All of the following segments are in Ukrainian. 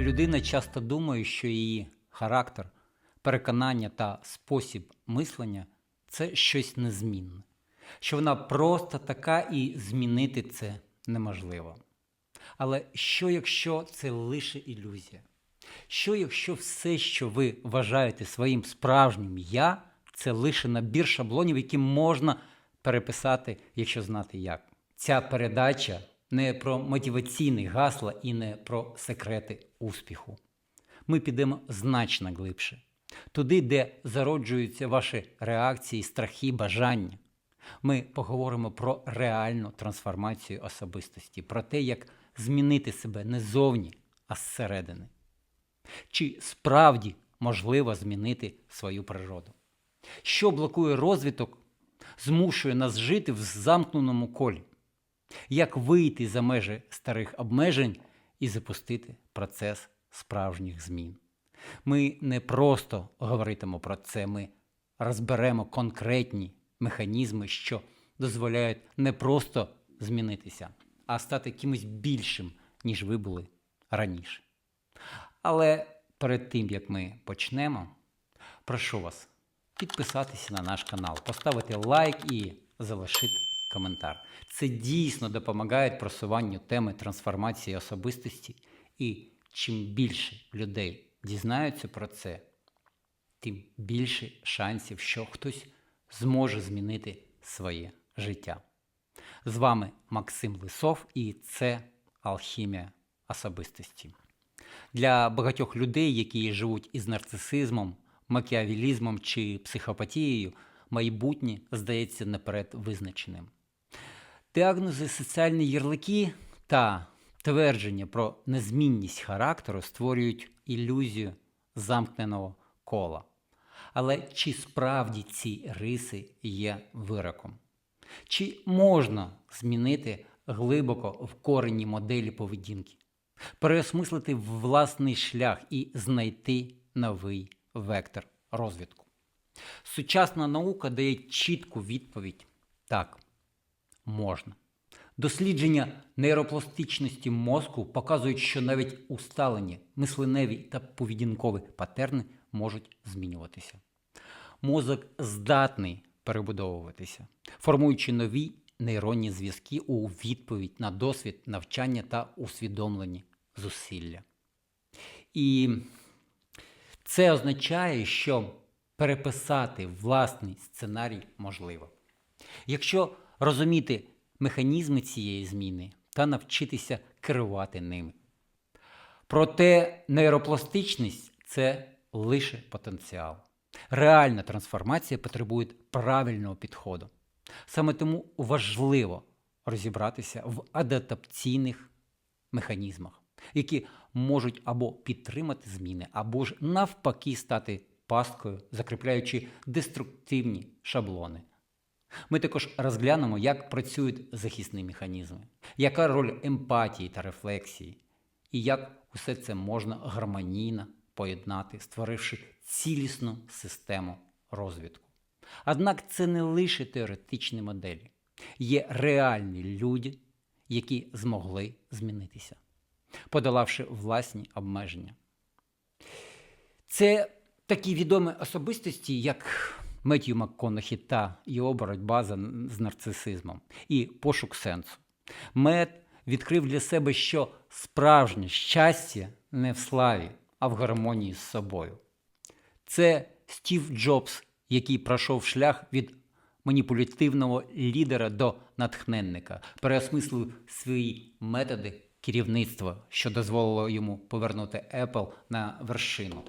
Людина часто думає, що її характер, переконання та спосіб мислення це щось незмінне, що вона просто така і змінити це неможливо. Але що якщо це лише ілюзія? Що якщо все, що ви вважаєте своїм справжнім я, це лише набір шаблонів, які можна переписати, якщо знати як? Ця передача не про мотиваційні гасла і не про секрети успіху. Ми підемо значно глибше, туди, де зароджуються ваші реакції, страхи, бажання. Ми поговоримо про реальну трансформацію особистості, про те, як змінити себе не зовні, а зсередини. Чи справді можливо змінити свою природу? Що блокує розвиток, змушує нас жити в замкненому колі? Як вийти за межі старих обмежень і запустити процес справжніх змін? Ми не просто говоритимо про це, ми розберемо конкретні механізми, що дозволяють не просто змінитися, а стати кимось більшим, ніж ви були раніше. Але перед тим як ми почнемо, прошу вас підписатися на наш канал, поставити лайк і залишити коментар. Це дійсно допомагає просуванню теми трансформації особистості, і чим більше людей дізнаються про це, тим більше шансів, що хтось зможе змінити своє життя. З вами Максим Лисов, і це Алхімія особистості. Для багатьох людей, які живуть із нарцисизмом, макіавілізмом чи психопатією, майбутнє здається наперед визначеним. Діагнози соціальні ярлики та твердження про незмінність характеру створюють ілюзію замкненого кола. Але чи справді ці риси є вироком? Чи можна змінити глибоко в корені моделі поведінки, переосмислити власний шлях і знайти новий вектор розвитку? Сучасна наука дає чітку відповідь так, можна. Дослідження нейропластичності мозку показують, що навіть усталені мисленеві та поведінкові патерни можуть змінюватися. Мозок здатний перебудовуватися, формуючи нові нейронні зв'язки у відповідь на досвід навчання та усвідомлені зусилля. І це означає, що переписати власний сценарій можливо. Якщо розуміти механізми цієї зміни та навчитися керувати ними. Проте нейропластичність це лише потенціал. Реальна трансформація потребує правильного підходу. Саме тому важливо розібратися в адаптаційних механізмах, які можуть або підтримати зміни, або ж навпаки стати пасткою, закріпляючи деструктивні шаблони. Ми також розглянемо, як працюють захисні механізми, яка роль емпатії та рефлексії, і як усе це можна гармонійно поєднати, створивши цілісну систему розвитку. Однак це не лише теоретичні моделі, є реальні люди, які змогли змінитися, подолавши власні обмеження. Це такі відомі особистості, як Меттью МакКонахі та його боротьба з нарцисизмом і пошук сенсу. Мет відкрив для себе, що справжнє щастя не в славі, а в гармонії з собою. Це Стів Джобс, який пройшов шлях від маніпулятивного лідера до натхненника, переосмислив свої методи керівництва, що дозволило йому повернути Apple на вершину.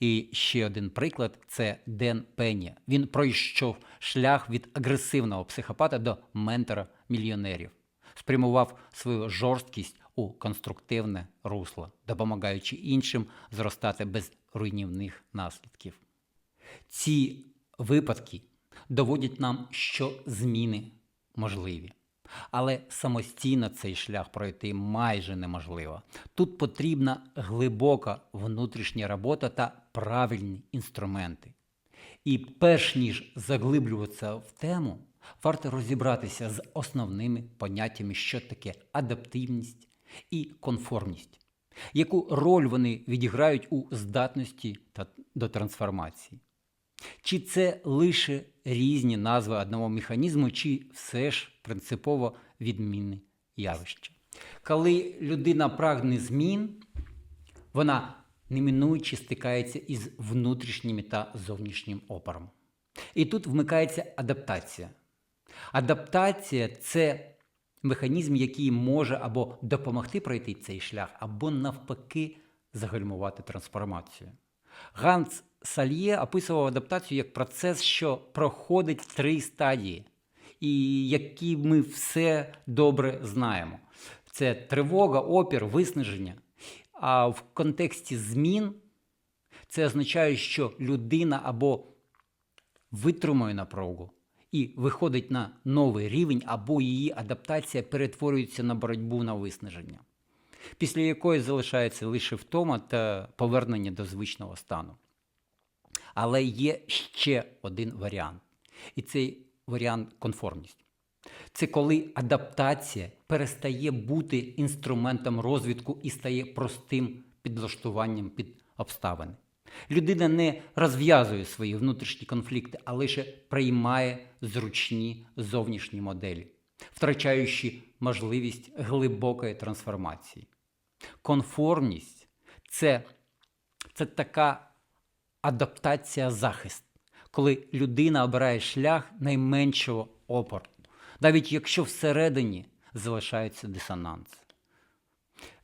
І ще один приклад це Ден Пенні. Він пройшов шлях від агресивного психопата до ментора мільйонерів, спрямував свою жорсткість у конструктивне русло, допомагаючи іншим зростати без руйнівних наслідків. Ці випадки доводять нам, що зміни можливі. Але самостійно цей шлях пройти майже неможливо. Тут потрібна глибока внутрішня робота та правильні інструменти. І перш ніж заглиблюватися в тему, варто розібратися з основними поняттями, що таке адаптивність і конформність, Яку роль вони відіграють у здатності та до трансформації? Чи це лише різні назви одного механізму, чи все ж принципово відмінне явище? Коли людина прагне змін, вона неминуючи стикається із внутрішніми та зовнішнім опором. І тут вмикається адаптація. Адаптація це механізм, який може або допомогти пройти цей шлях, або навпаки загальмувати трансформацію. Ганс Сальє описував адаптацію як процес, що проходить три стадії, і які ми все добре знаємо. Це тривога, опір, виснаження. А в контексті змін це означає, що людина або витримує напругу і виходить на новий рівень, або її адаптація перетворюється на боротьбу на виснаження, після якої залишається лише втома та повернення до звичного стану. Але є ще один варіант, і цей варіант конформність. Це коли адаптація перестає бути інструментом розвитку і стає простим підлаштуванням під обставини. Людина не розв'язує свої внутрішні конфлікти, а лише приймає зручні зовнішні моделі, втрачаючи можливість глибокої трансформації. Конформність це, це така адаптація захист, коли людина обирає шлях найменшого опору, навіть якщо всередині залишається дисонанс.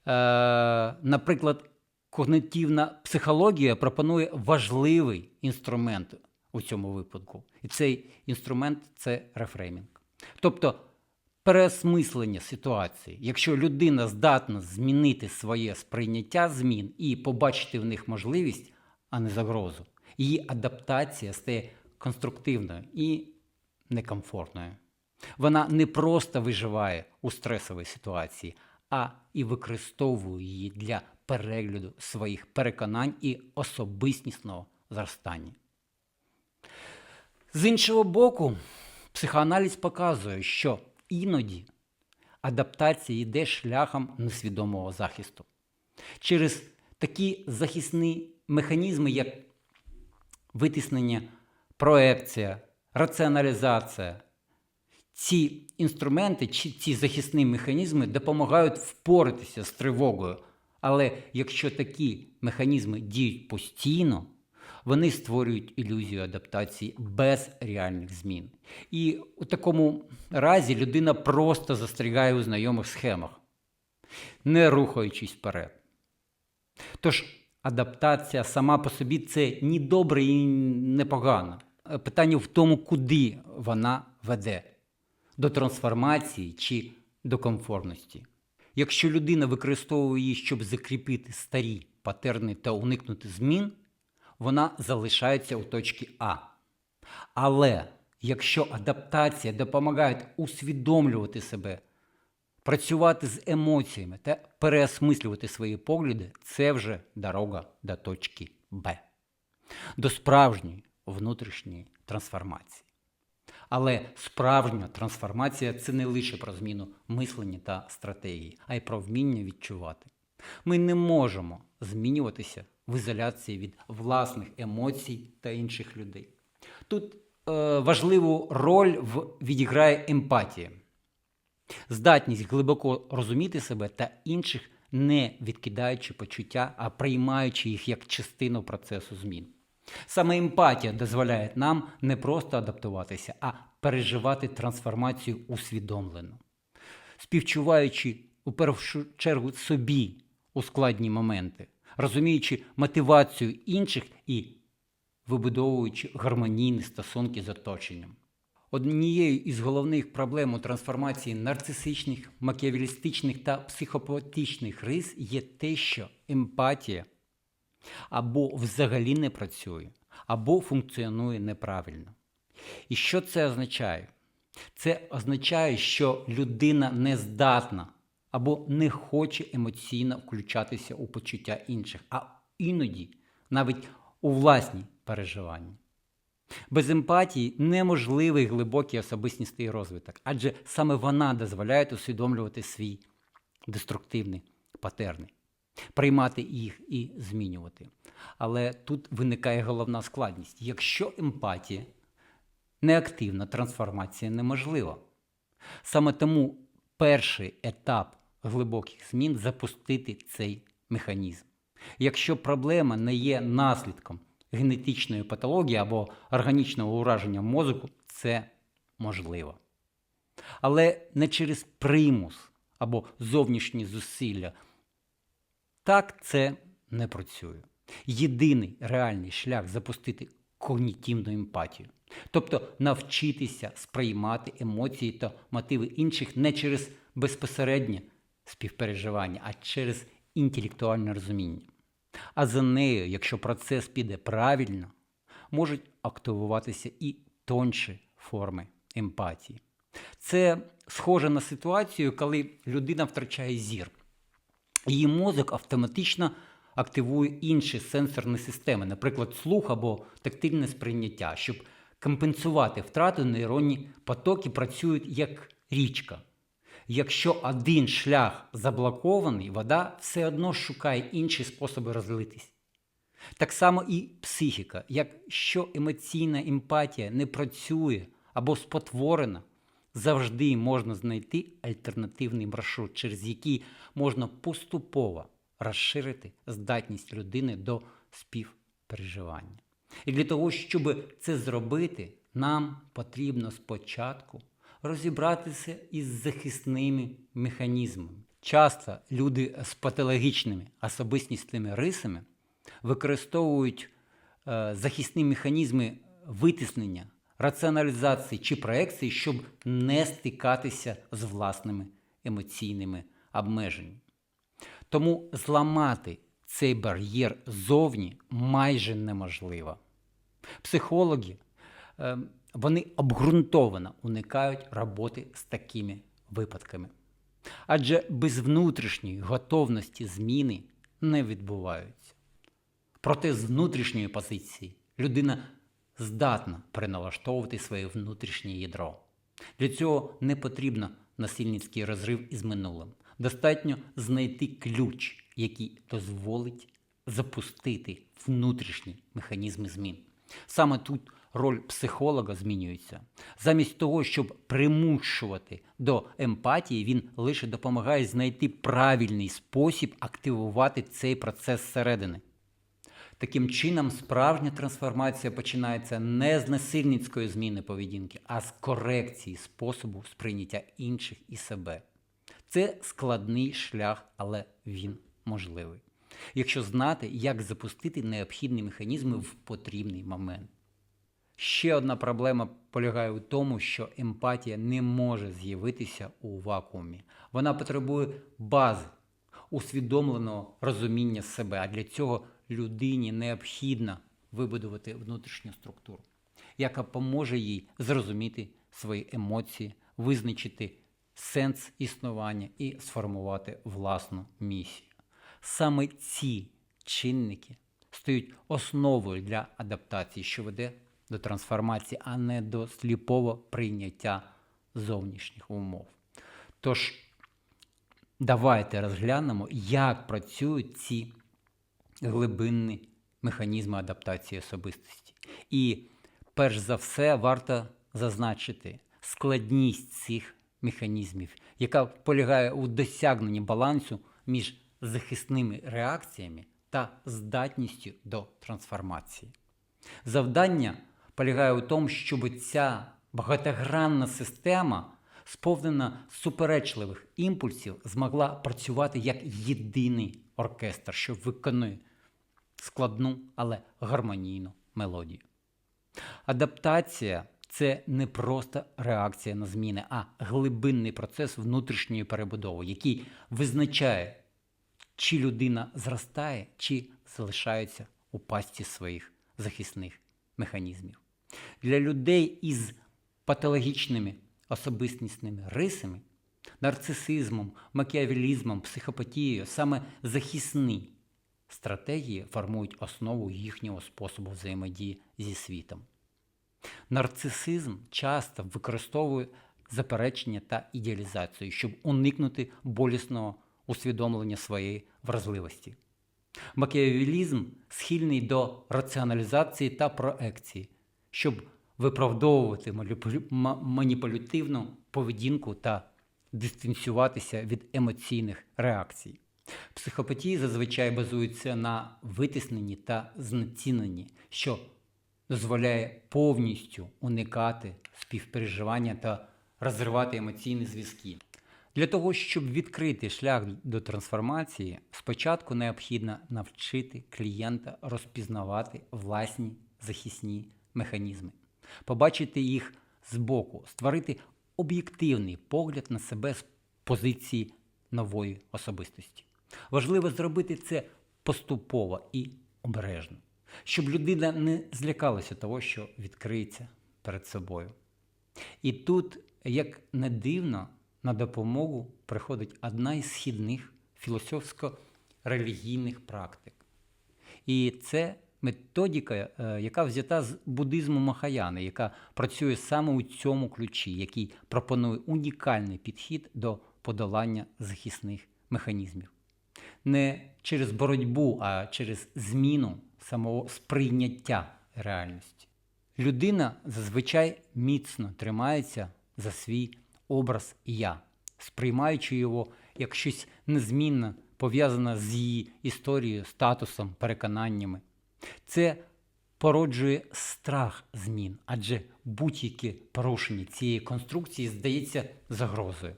Е, наприклад, когнитивна психологія пропонує важливий інструмент у цьому випадку. І цей інструмент це рефреймінг. Тобто переосмислення ситуації. Якщо людина здатна змінити своє сприйняття змін і побачити в них можливість, а не загрозу, її адаптація стає конструктивною і некомфортною. Вона не просто виживає у стресовій ситуації, а і використовує її для перегляду своїх переконань і особистісного зростання. З іншого боку, психоаналіз показує, що іноді адаптація йде шляхом несвідомого захисту. Через такі захисні механізми, як витиснення, проекція, раціоналізація, ці інструменти чи ці захисні механізми допомагають впоратися з тривогою. Але якщо такі механізми діють постійно, вони створюють ілюзію адаптації без реальних змін. І у такому разі людина просто застрягає у знайомих схемах, не рухаючись вперед. Тож адаптація сама по собі це ні добре і не погано. Питання в тому, куди вона веде до трансформації чи до комфортності. Якщо людина використовує її, щоб закріпити старі патерни та уникнути змін, вона залишається у точці А. Але якщо адаптація допомагає усвідомлювати себе, працювати з емоціями та переосмислювати свої погляди, це вже дорога до точки Б, до справжньої внутрішньої трансформації. Але справжня трансформація це не лише про зміну мислення та стратегії, а й про вміння відчувати. Ми не можемо змінюватися в ізоляції від власних емоцій та інших людей. Тут е, важливу роль в, відіграє емпатія, здатність глибоко розуміти себе та інших, не відкидаючи почуття, а приймаючи їх як частину процесу змін. Саме емпатія дозволяє нам не просто адаптуватися, а переживати трансформацію усвідомлено, співчуваючи у першу чергу собі у складні моменти, розуміючи мотивацію інших і вибудовуючи гармонійні стосунки з оточенням. Однією із головних проблем у трансформації нарцисичних, макіавілістичних та психопатичних рис є те, що емпатія або взагалі не працює, або функціонує неправильно. І що це означає? Це означає, що людина не здатна або не хоче емоційно включатися у почуття інших, а іноді навіть у власні переживання. Без емпатії неможливий глибокий особистісний розвиток, адже саме вона дозволяє усвідомлювати свій деструктивний патерни. приймати їх і змінювати. Але тут виникає головна складність. Якщо емпатія неактивна, трансформація неможлива. Саме тому перший етап глибоких змін запустити цей механізм. Якщо проблема не є наслідком генетичної патології або органічного ураження мозку, це можливо. Але не через примус або зовнішні зусилля. Так це не працює. Єдиний реальний шлях запустити когнітивну емпатію, тобто навчитися сприймати емоції та мотиви інших не через безпосереднє співпереживання, а через інтелектуальне розуміння. А за нею, якщо процес піде правильно, можуть активуватися і тонші форми емпатії. Це схоже на ситуацію, коли людина втрачає зір. Її мозок автоматично активує інші сенсорні системи, наприклад, слух або тактильне сприйняття, щоб компенсувати втрату нейронні потоки працюють як річка. Якщо один шлях заблокований, вода все одно шукає інші способи розлитись. Так само і психіка. Якщо емоційна емпатія не працює або спотворена, завжди можна знайти альтернативний маршрут, через який можна поступово розширити здатність людини до співпереживання. І для того, щоб це зробити, нам потрібно спочатку розібратися із захисними механізмами. Часто люди з патологічними особистісними рисами використовують е, захисні механізми витиснення, раціоналізації чи проекції, щоб не стикатися з власними емоційними обмеженнями. Тому зламати цей бар'єр зовні майже неможливо. Психологи е, вони обґрунтовано уникають роботи з такими випадками. Адже без внутрішньої готовності зміни не відбуваються. Проте з внутрішньої позиції людина здатна переналаштовувати своє внутрішнє ядро. Для цього не потрібно насильницький розрив із минулим. Достатньо знайти ключ, який дозволить запустити внутрішні механізми змін. Саме тут роль психолога змінюється. Замість того, щоб примушувати до емпатії, він лише допомагає знайти правильний спосіб активувати цей процес зсередини. Таким чином, справжня трансформація починається не з насильницької зміни поведінки, а з корекції способу сприйняття інших і себе. Це складний шлях, але він можливий. Якщо знати, як запустити необхідні механізми в потрібний момент. Ще одна проблема полягає у тому, що емпатія не може з'явитися у вакуумі. Вона потребує бази, усвідомленого розуміння себе, а для цього людині необхідно вибудувати внутрішню структуру, яка поможе їй зрозуміти свої емоції, визначити сенс існування і сформувати власну місію. Саме ці чинники стають основою для адаптації, що веде до трансформації, а не до сліпового прийняття зовнішніх умов. Тож, давайте розглянемо, як працюють ці глибинні механізми адаптації особистості. І перш за все варто зазначити складність цих механізмів, яка полягає у досягненні балансу між захисними реакціями та здатністю до трансформації. Завдання полягає у тому, щоб ця багатогранна система, сповнена суперечливих імпульсів, змогла працювати як єдиний оркестр, що виконує складну, але гармонійну мелодію. Адаптація це не просто реакція на зміни, а глибинний процес внутрішньої перебудови, який визначає, чи людина зростає, чи залишається у пастці своїх захисних механізмів. Для людей із патологічними особистісними рисами, нарцисизмом, макіавелізмом, психопатією, саме захисні стратегії формують основу їхнього способу взаємодії зі світом. Нарцисизм часто використовує заперечення та ідеалізацію, щоб уникнути болісного усвідомлення своєї вразливості. Макіавілізм схильний до раціоналізації та проекції, щоб виправдовувати маніпулятивну поведінку та дистанціюватися від емоційних реакцій. Психопатії зазвичай базуються на витисненні та знеціненні, що дозволяє повністю уникати співпереживання та розривати емоційні зв'язки. Для того, щоб відкрити шлях до трансформації, спочатку необхідно навчити клієнта розпізнавати власні захисні механізми, побачити їх збоку, створити об'єктивний погляд на себе з позиції нової особистості. Важливо зробити це поступово і обережно, щоб людина не злякалася того, що відкриється перед собою. І тут, як не дивно, на допомогу приходить одна із східних філософсько-релігійних практик. І це методика, е, яка взята з буддизму Махаяни, яка працює саме у цьому ключі, який пропонує унікальний підхід до подолання захисних механізмів. Не через боротьбу, а через зміну самого сприйняття реальності. Людина зазвичай міцно тримається за свій образ я, сприймаючи його як щось незмінне, пов'язане з її історією, статусом, переконаннями. Це породжує страх змін, адже будь-яке порушення цієї конструкції здається загрозою.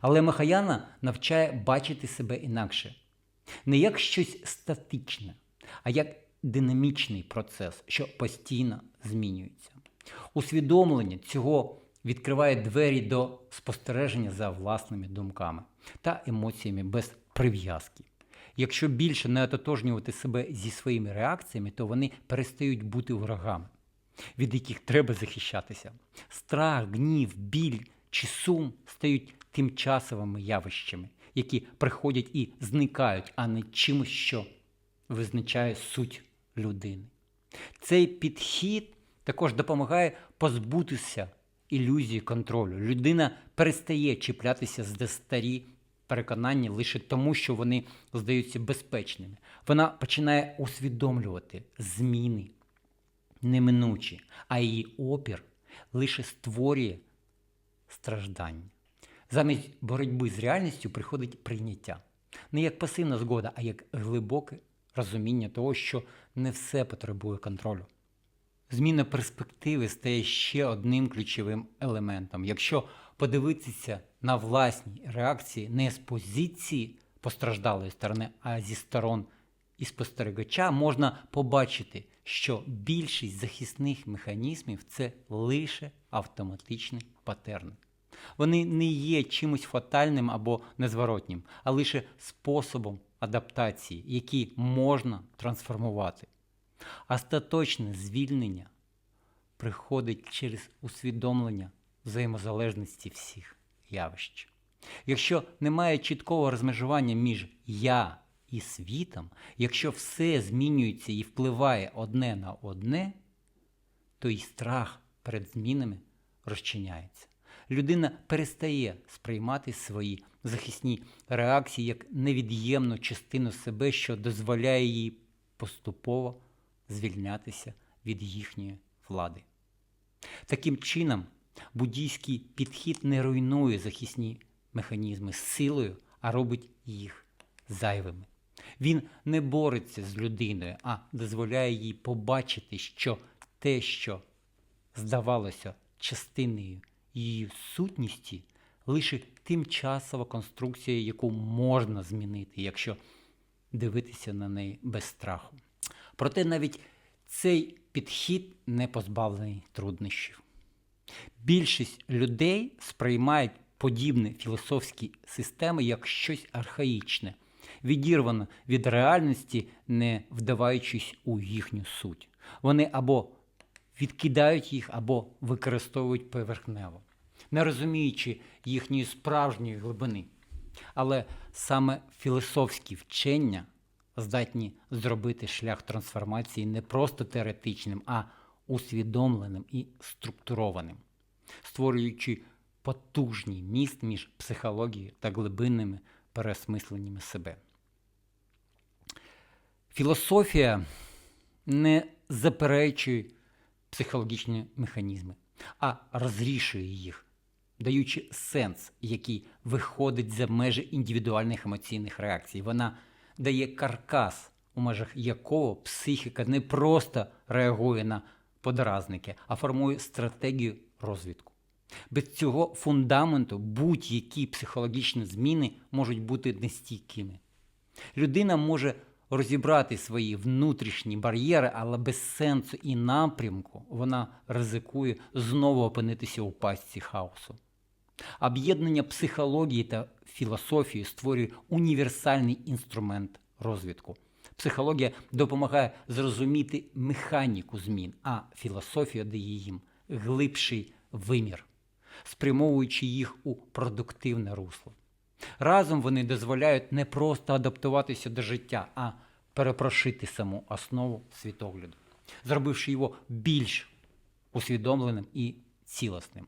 Але Махаяна навчає бачити себе інакше, не як щось статичне, а як динамічний процес, що постійно змінюється. Усвідомлення цього відкриває двері до спостереження за власними думками та емоціями без прив'язки. Якщо більше не ототожнювати себе зі своїми реакціями, то вони перестають бути ворогами, від яких треба захищатися. Страх, гнів, біль чи сум стають тимчасовими явищами, які приходять і зникають, а не чимось, що визначає суть людини. Цей підхід також допомагає позбутися ілюзії контролю. Людина перестає чіплятися за старі переконання лише тому, що вони здаються безпечними. Вона починає усвідомлювати зміни неминучі, а її опір лише створює страждання. Замість боротьби з реальністю приходить прийняття. Не як пасивна згода, а як глибоке розуміння того, що не все потребує контролю. Зміна перспективи стає ще одним ключовим елементом. Якщо подивитися на власні реакції не з позиції постраждалої сторони, а зі сторон і спостерігача, можна побачити, що більшість захисних механізмів це лише автоматичні патерни. Вони не є чимось фатальним або незворотнім, а лише способом адаптації, який можна трансформувати. Остаточне звільнення приходить через усвідомлення взаємозалежності всіх явищ. Якщо немає чіткого розмежування між я і світом, якщо все змінюється і впливає одне на одне, то і страх перед змінами розчиняється. Людина перестає сприймати свої захисні реакції як невід'ємну частину себе, що дозволяє їй поступово звільнятися від їхньої влади. Таким чином, буддійський підхід не руйнує захисні механізми силою, а робить їх зайвими. Він не бореться з людиною, а дозволяє їй побачити, що те, що здавалося частиною її сутністі, лише тимчасова конструкція, яку можна змінити, якщо дивитися на неї без страху. Проте навіть цей підхід не позбавлений труднощів. Більшість людей сприймають подібні філософські системи як щось архаїчне, відірване від реальності, не вдаваючись у їхню суть. Вони або відкидають їх, або використовують поверхнево, не розуміючи їхньої справжньої глибини. Але саме філософські вчення здатні зробити шлях трансформації не просто теоретичним, а усвідомленим і структурованим, створюючи потужний міст між психологією та глибинними переосмисленнями себе. Філософія не заперечує психологічні механізми, а розрішує їх, даючи сенс, який виходить за межі індивідуальних емоційних реакцій. Вона дає каркас, у межах якого психіка не просто реагує на подразники, а формує стратегію розвитку. Без цього фундаменту будь-які психологічні зміни можуть бути нестійкими. Людина може розібрати свої внутрішні бар'єри, але без сенсу і напрямку вона ризикує знову опинитися у пастці хаосу. Об'єднання психології та філософії створює універсальний інструмент розвитку. Психологія допомагає зрозуміти механіку змін, а філософія дає їм глибший вимір, спрямовуючи їх у продуктивне русло. Разом вони дозволяють не просто адаптуватися до життя, а перепрошити саму основу світогляду, зробивши його більш усвідомленим і цілісним.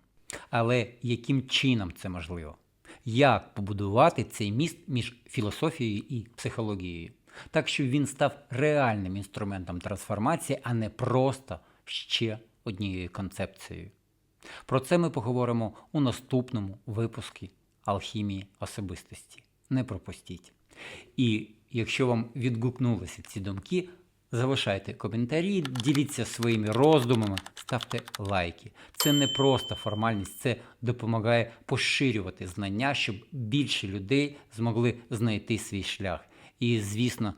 Але яким чином це можливо? Як побудувати цей міст між філософією і психологією, так щоб він став реальним інструментом трансформації, а не просто ще однією концепцією? Про це ми поговоримо у наступному випуску Алхімії особистості. Не пропустіть. І якщо вам відгукнулися ці думки, залишайте коментарі, діліться своїми роздумами, ставте лайки. Це не просто формальність, це допомагає поширювати знання, щоб більше людей змогли знайти свій шлях. І, звісно,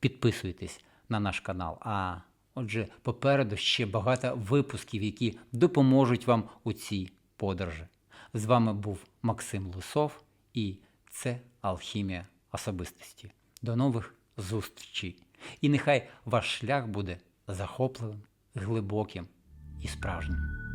підписуйтесь на наш канал. А отже, попереду ще багато випусків, які допоможуть вам у цій подорожі. З вами був Максим Лусов, і це Алхімія особистості. До нових зустрічей! І нехай ваш шлях буде захопливим, глибоким і справжнім.